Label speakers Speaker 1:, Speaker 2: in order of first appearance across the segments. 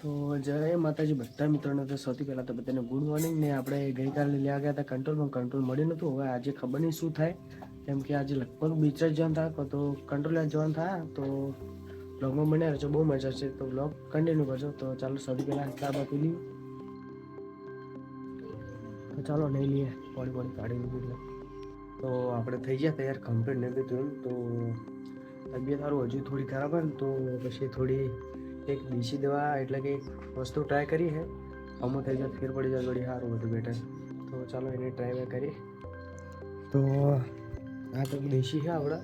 Speaker 1: તો જય માતાજી બધા મિત્રોને તો સૌથી પહેલાં તો બધાને ગુડ મોર્નિંગ ને આપણે ગઈકાલે લેવા ગયા હતા કંટ્રોલમાં કંટ્રોલ મળ્યું નહોતું હવે આજે ખબર નહીં શું થાય. કેમ કે આજે લગભગ બીચ જ જવાનું થાય તો કંટ્રોલ જવાનું થાય તો બ્લોગમાં બન્યા રહેજો, બહુ મજા છે તો બ્લોગ કન્ટિન્યુ કરજો. તો ચાલો સૌથી પહેલાં ચા બા પી લઈએ. તો ચાલો નહીં લઈએ. પાણી પાણી કાઢી લીધું તો આપણે થઈ ગયા તૈયાર કમ્પ્લીટ નહીં તો તબિયત સારું હજુ થોડી ખરાબ હોય ને તો પછી થોડી એક દેશી દવા એટલે કે વસ્તુ ટ્રાય કરી છે અમુક થઈ જાય, ફેર પડી જાય થોડી સારું બધું બેટર તો ચાલો એને ટ્રાય કરીએ. તો આ તો દેશી છે આપણા.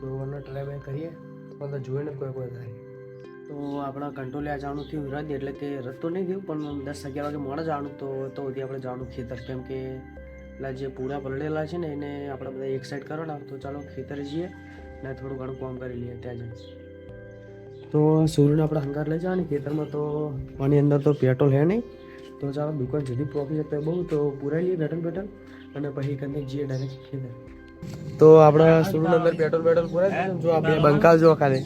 Speaker 1: તો એનો ટ્રાય કરીએ. પણ તો જોઈને કોઈ કોઈ થાય. તો આપણા કંટ્રોલે આ જાણું થયું રદ એટલે કે રદ તો નહીં થયું, પણ દસ અગિયાર વાગે મોડા જાણું, તો તો સુધી આપણે જાણું ખેતર. કેમ કે પેલા જે પૂરા પલળેલા છે ને, એને આપણે બધા એક સાઈડ કરવાના તો ચાલો ખેતર જઈએ ને થોડું ઘણું કામ કરી લઈએ, ત્યાં જઈને તો સૂર્યને આપણે હંગાર લઈ જવાની, ખેતરમાં તો આની અંદર તો પેટ્રોલ હે નહીં. તો ચાલો દુકાન સુધી પહોંચી જતા બહુ તો પુરાઈ લઈએ પેટ્રોલ પેટ્રોલ અને પછી કંઈ જઈએ ડાયરેક્ટ ખેતર. તો આપણે સૂર્યની અંદર પેટ્રોલ પેટ્રોલ પુરાઈ જો આપણે બંકાલ જો ખાલી.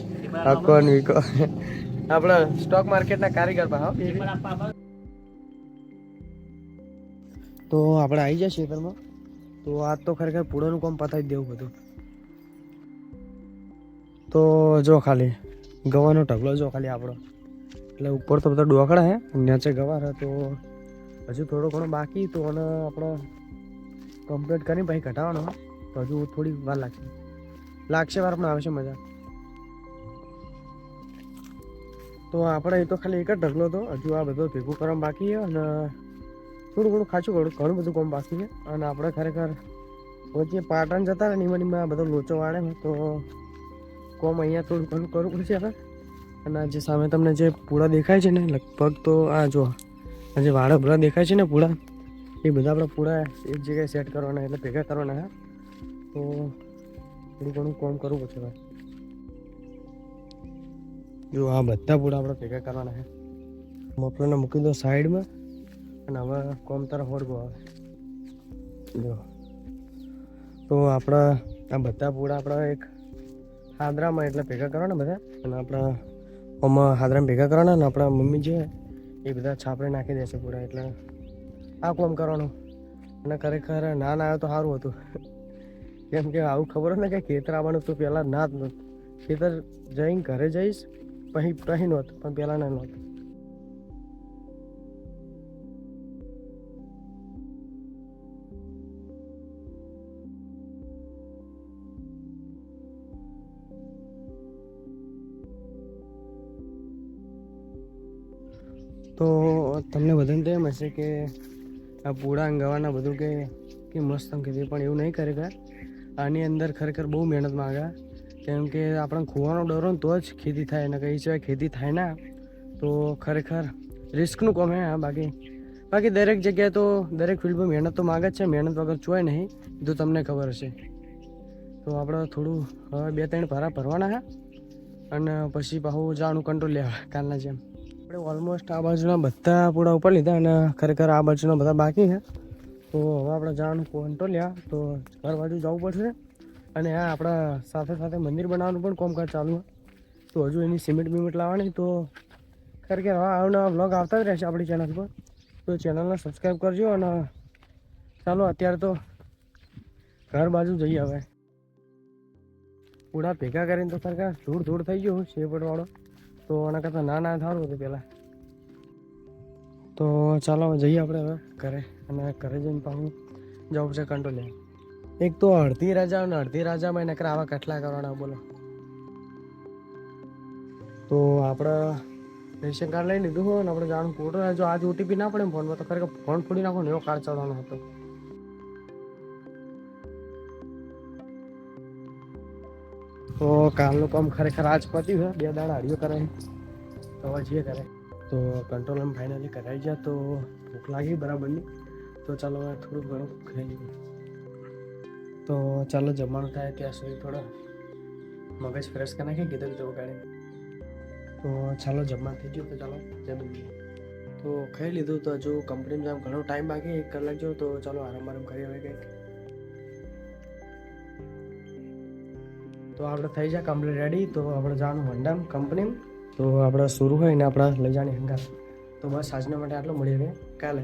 Speaker 1: ને વીકો. આપણા સ્ટોક માર્કેટના કારીગર પા હા. તો આપણે આવી જાય ખેતરમાં. તો આજ તો ખરેખર પૂળોનું કામ પતાવી દેવું બધું. તો જો ખાલી. ગવાનો ઢગલો જો ખાલી આપણો. એટલે ઉપર તો બધા ડોકડા હે, નીચે ગવાર તો હજુ થોડો ઘણો બાકી તો અને આપણે કમ્પ્લીટ કરીને પછી ઘટાડવાનો તો હજુ થોડી વાર લાગશે. લાગશે, વાર પણ આવશે મજા. તો આપણે એ તો ખાલી એક જ ઢગલો હતો. હજુ આ બધો ભેગું કરવાનું બાકી છે અને થોડું ઘણું ખાચું ઘણું ઘણું બધું કામ બાકી છે. અને આપણે ખરેખર વચ્ચે પાટણ જતા ને એમાં આ બધો લોચો વાળે તો કોમ અહીંયા થોડું ઘણું કરવું પડશે હવે. અને આ જે સામે તમને જે પૂળા દેખાય છે ને, લગભગ તો આ જો, આ જે વાળા પૂળા દેખાય છે ને પૂળા, એ બધા આપણા પૂળા એક જગ્યાએ સેટ કરવાના એટલે ભેગા કરવાના, હા. તો થોડું ઘણું કોમ કરવું પડશે ભાઈ જો આ બધા પૂળા આપણે ભેગા કરવાના છે મફલરને મૂકી દો સાઈડમાં, અને હવે કોમ તરફ વળગો આવે. જો. તો આપણા, આ બધા પૂળા આપણા એક હાદરામાં એટલે ભેગા કરવાના બધા અને આપણા આમાં હાદરામાં ભેગા કરવાના અને આપણા મમ્મી છે એ બધા છાપરે નાખી દેશે પૂરા એટલે આ કોમ કરવાનું. અને ખરેખર ના ના આવ્યો તો સારું હતું. કેમ કે આવું ખબર ને કે ખેતર આવવાનું તો પહેલાં ના જ નહોતું. ખેતર જઈને ઘરે જઈશ પછી પછી નહોતું, પણ પહેલાં ના નહોતું. તો તમને બધાને તો એમ હશે કે આ પૂળા ગવાના બધું કે કે મસ્ત એમ કીધું પણ એવું નહીં ખરેખર આની અંદર ખરેખર બહુ મહેનત માગા. કેમ કે આપણને ખોવાનો ડર ને તો જ ખેતી થાય. અને કઈ સિવાય ખેતી થાય ના. તો ખરેખર રિસ્કનું કોમે હે બાકી. બાકી દરેક જગ્યાએ તો દરેક ફિલ્ડમાં મહેનત તો માગે જ છે. મહેનત વગર ચોય નહીં. એ તો તમને ખબર હશે. તો આપણે થોડું હવે બે ત્રણ ભરા ભરવાના, હા. અને પછી પાછું જાણું કંટ્રોલ લેવા કાલના જેમ. આપણે ઓલમોસ્ટ આ બાજુના બધા પૂળા ઉપર લીધા અને ખરેખર આ બાજુના બધા બાકી છે. તો હવે આપણે જવાનું કોન્ટોલિયા લ્યા તો ઘર બાજુ જવું પડશે. અને હા આપણા સાથે સાથે મંદિર બનાવવાનું પણ કોમકાજ ચાલુ છે. તો હજુ એની સિમેન્ટ બિમેન્ટ લાવવાની, તો ખરેખર હવે આવના વ્લોગ આવતા જ રહેશે આપણી ચેનલ પર. તો ચેનલને સબસ્ક્રાઈબ કરજો અને ચાલો અત્યારે તો ઘર બાજુ જઈએ હવે. પૂડા ભેગા કરીને તો સરકાર ધૂળ ધૂળ થઈ ગયું શેપટવાળો તો આના કરતાં ના ના સારું હતું પહેલાં. તો ચાલો જઈએ આપણે હવે ઘરે અને ઘરે જઈને પાછું જવું છે કંટ્રોલ એક તો અડધી રાજા અને અડધી રાજામાં નકર આવા કેટલા કરવાના, બોલો. તો આપણે રેશન કાર્ડ લઈ લીધું હોય ને આપણે જાણું કોટો જો આજ ઓટીપી ના પડે ફોનમાં તો ખરેખર ફોન ફોડી નાખો ને એવો કાર્ડ ચડવાનો હતો. તો કાલનું કામ ખરેખર આજ પત્યું છે બે દાડા હળીઓ કરે તો જે કરે. તો કંટ્રોલ એમ ફાઇનલી કરાવી જાય તો ભૂખ લાગી બરાબરની. તો ચાલો હવે થોડું ઘણું ખાઈ લઈએ. તો ચાલો જમવાનું થાય ત્યાં સુધી થોડો મગજ ફ્રેશ કરી નાખી, કીધું તો ગાડી તો ચાલો જમવાનું થઈ ગયું, તો ચાલો જમી તો ખાઈ લીધું, તો હજુ કંપનીમાં જામ ઘણો ટાઈમ બાકી, એક કલાક જો તો ચાલો આરામ આરામ કરી હવે કંઈક. તો આપણે થઈ જાય કમ્પ્લીટ રેડી તો આપણે જવાનું વંડામ કંપની તો આપણે શરૂ હોય ને આપણે લઈ જવાની હંગાર તો બસ આજના માટે આટલો. મળી રહે કાલે.